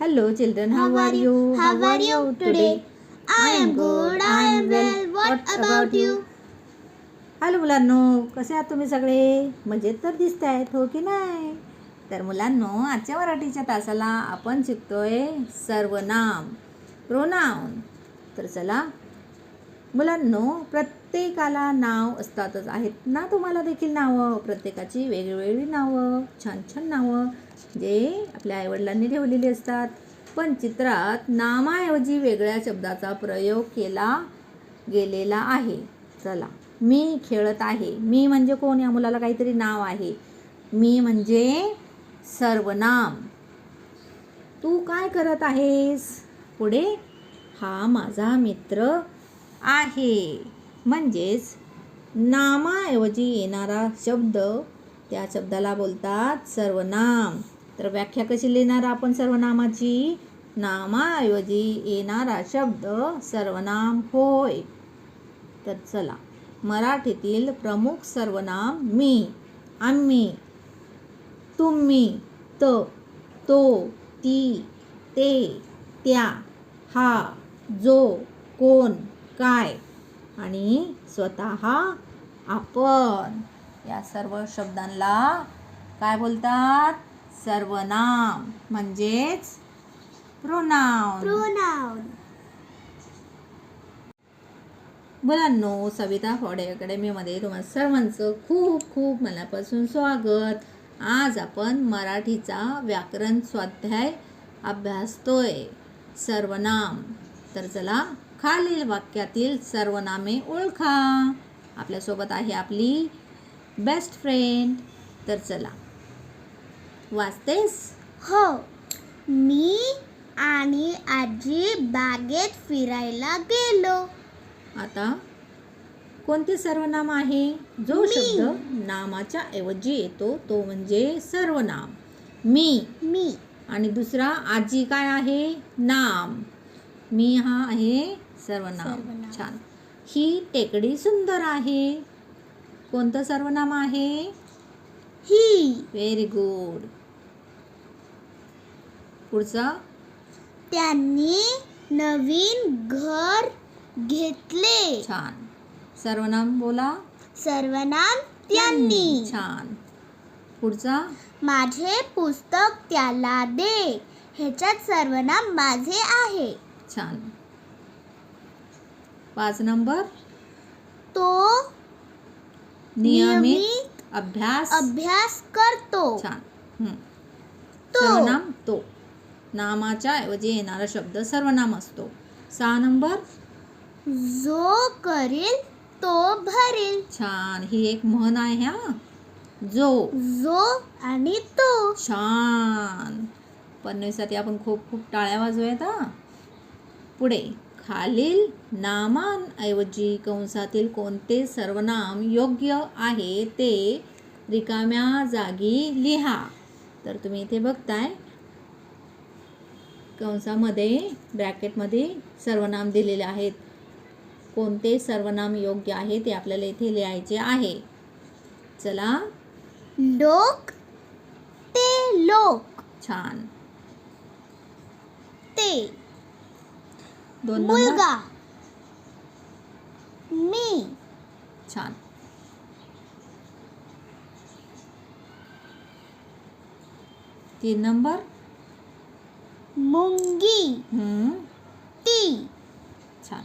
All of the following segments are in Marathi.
Hello children, how are you? How are you today? I am good. I am well. What about you? Hello मुलांनो. कसे आहात तुम्ही सगळे? मजेत तर दिसत आहेत हो की नाही? तर मुलांनो आजच्या मराठीच्या तासाला आपण शिकतोय सर्वनाम. प्रोनाऊन. तर चला मुलांनो प्रत्येकाला नाव असतातच आहेत ना तुम्हाला देखील नावं? प्रत्येकाची वेगवेगळी नावं छान छान नावं जे आपल्या आईवडिलांनी ठेवलेली असतात. पण चित्रात नामाऐवजी वेगळ्या शब्दाचा प्रयोग केला गेलेला आहे. चला मी खेळत आहे. मी म्हणजे कोण? या मुलाला काहीतरी नाव आहे. मी म्हणजे सर्वनाम. तू काय करत आहेस? पुढे हा माझा मित्र आहे. म्हणजेच नामाऐवजी येणारा शब्द त्या शब्दाला बोलतात सर्वनाम. तर व्याख्या कशी लिहिणार आपण सर्वनामाची? नामाऐवजी येणारा शब्द सर्वनाम होय. तर चला मराठीतील प्रमुख सर्वनाम मी आम्ही तुम्ही त तो ती ते त्या हा जो कोण काय? आणि स्वतः आपण या सर्व शब्दांना काय बोलतात? सर्वनाम म्हणजेच प्रोनाउन Pronoun. मुलांनो सविता फॉडे अकॅडमीमध्ये तुम्हा सर्वांचं खूप खूप मनापासून स्वागत. आज आपण मराठीचा व्याकरण स्वाध्याय अभ्यासतोय. सर्वनाम. तर चला खालील वाक्यातील सर्वनामे ओळखा. आपल्यासोबत आहे आपली बेस्ट फ्रेंड तर चला. वाचतेस? हो. मी आणि आजी बागेत फिरायला गेलो. आता कोणते सर्वनाम आहे? जो. शब्द नामाच्या ऐवजी येतो तो म्हणजे सर्वनाम. मी. मी. आणि दुसरा आजी काय आहे? नाम. मी हा आहे सर्वनाम. छान. ही टेकडी सुंदर आहे. कोणतं सर्वनाम आहे? ही. व्हेरी गुड पुढचा. त्यांनी नवीन घर घेतले. छान. सर्वनाम बोला. सर्वनाम त्यांनी. छान. पुढचा. माझे पुस्तक त्याला दे. ह्याच्यात सर्वनाम माझे आहे. छान. पाच नंबर. तो नियमित अभ्यास. अभ्यास करतो. छान. तो. सर्वनाम तो. नामाच्या ऐवजी येणारा शब्द सर्वनाम असतो. सहा नंबर. जो करील तो भरेल. छान. ही एक म्हण आहे हा. जो. जो आणि तो. छान. पन्नावीसाठी आपण खूप खूप टाळ्या वाजवूयात हा. पुढे. खालील नामांऐवजी कंसातील कोणते सर्वनाम योग्य आहे ते रिकाम्या जागी लिहा. तर तुम्ही इथे बघताय कंसामध्ये ब्रॅकेटमध्ये सर्वनाम दिलेले आहेत. कोणते सर्वनाम योग्य आहे ते आपल्याला इथे लिहायचे आहे. चला. लोक ते लोक. छान. ते. दोन नंबर मुलगा. मी. छान. तीन नंबर. मुंगी. हम्म, ती. छान.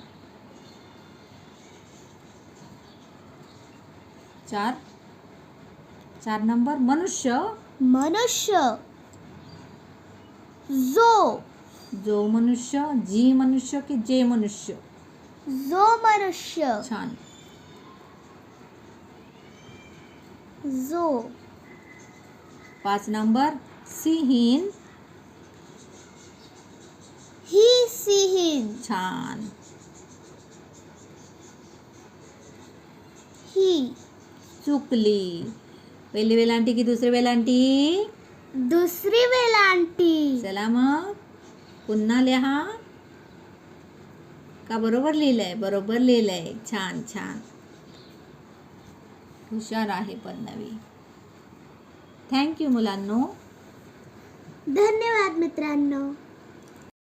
चार. चार नंबर. मनुष्य. मनुष्य. जो. जो मनुष्य जी मनुष्य की जे मनुष्य? जो मनुष्य। छान। जो। पाच नंबर सिहीन। ही सिहीन। छान। ही। चुकली। पहिली वेलांटी की दुसरी वेलांटी? दुसरी वेलांटी। चला मग पुन्हा लिहा. का बरोबर लिहिलं आहे बरोबर लिहिलं आहे छान छान. हुशार आहे पन्नवी थँक्यू मुलांनो. धन्यवाद मित्रांनो.